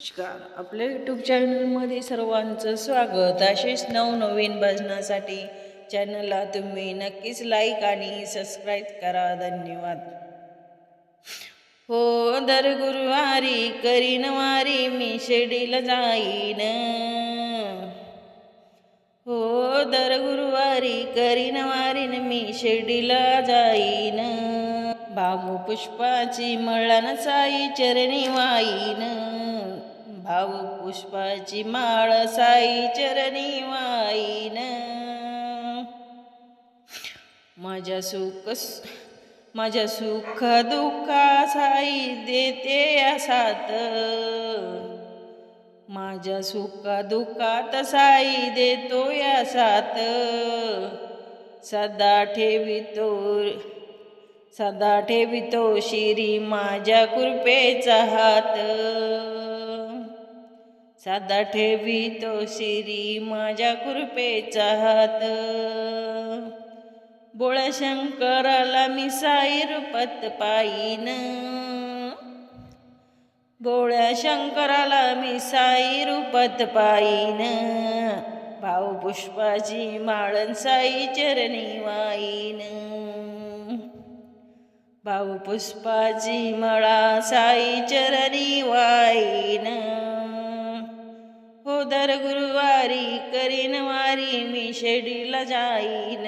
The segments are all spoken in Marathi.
नमस्कार. आपल्या यूट्यूब चॅनलमध्ये सर्वांचं स्वागत. असेच नवनवीन भजनासाठी चॅनलला तुम्ही नक्कीच लाईक आणि सबस्क्राईब करा. धन्यवाद. हो दर गुरुवारी करीन वारी मी शिर्डीला जाईन. हो दर गुरुवारी करीन वारीन मी शिर्डीला जाईन. बाबू पुष्पाची मळण साई चरणी वाईन. भाऊ पुष्पाची माळ साई चरणी वाईन. माझ्या सुख माझ्या सुख दुःखा साई देते असात साथ. माझ्या सुख दुःखात साई देतो या साथ. सदा ठेवितो सदा ठेवितो शिरी माझ्या कृपेचा हात. सदा ठेवितो शिरी माझ्या कृपेचा हात. बोळ्या शंकराला मी साई रूपात पायीन बोळ्या शंकराला मी साई रूपात पायीन भाऊ पुष्पाची माळण साई चरणी वाईन. भाऊ पुष्पाची मळा साई चरणी वाईन. दर गुरुवारी करीन वारी मी शेडीला जाईन.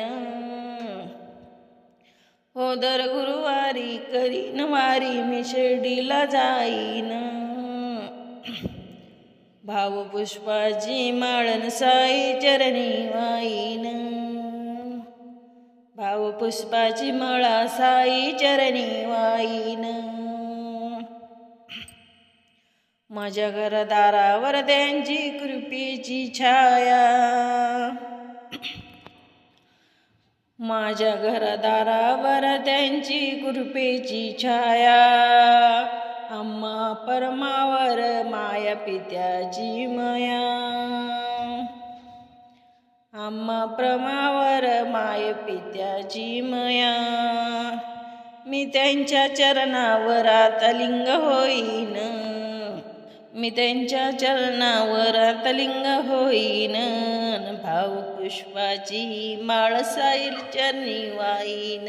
हो दर गुरुवारी करीन वारी मी शेडीला जाईन. भावपुष्पाची माळन साई चरणी वाईन. भावपुष्पाची मळा साई चरणी वाईन. माझ्या घरदारावर त्यांची कृपेची छाया. माझ्या घरदारावर त्यांची कृपेची छाया. अम्मा परमावर माया पित्याची मया. अम्मा प्रमावर माय पित्याची मया. मी त्यांच्या चरणावर आता लिंग होईन. मी त्यांच्या चरणावर आतालिंग होईन. भाऊ पुष्पाची माळ साईल चरणी वाईन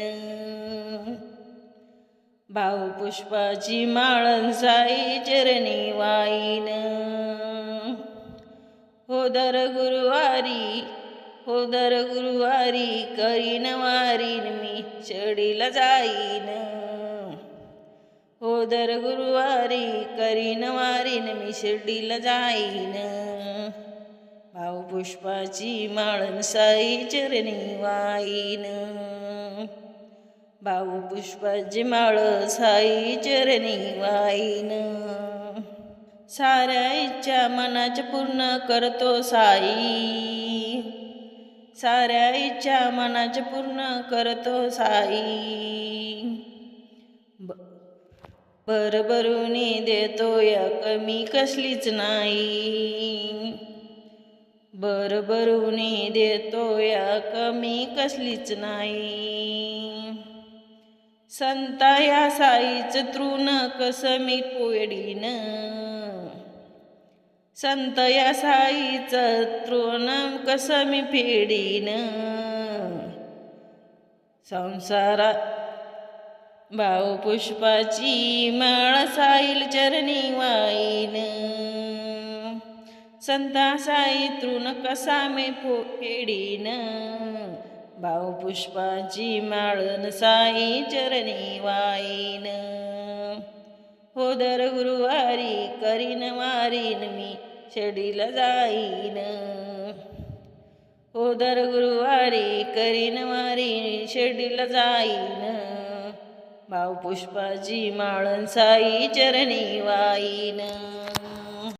भाऊ पुष्पाची माळ साई चरणी वाईन हो दर गुरुवारी हो दर गुरुवारी करीन वारीन मी चढीला जाईन. हो दर गुरुवारी करीन वारीन मी शिर्डीला जाईन. भाऊ पुष्पाची माळन साई चरणी वाईन. भाऊ पुष्पाची माळ साई चरणी वाईन. साऱ्या इच्छा मनाच्या पूर्ण करतो साई. साऱ्या इच्छा मनाच्या पूर्ण करतो साई. भरभरूनी देतो या कमी कसलीच नाही. बरबरुनी देतो या कमी कसलीच नाही. संता या साईच तृण कसं मी पोडीन संत या साईच तृण कसं मी फेडीन? संसारात भाऊ पुष्पाची माळ साईल चरणी वाईन. संता साई तृण कसा मे फेडीन भाऊ पुष्पाची माळन साई चरणी वाईन. हो दर गुरुवारी करीन वारीन मी शेडील जाईन. हो दर गुरुवारी करीन मारीन शेडील जाईन. भाऊ पुष्पाजी माळन साई चरणी वाईन.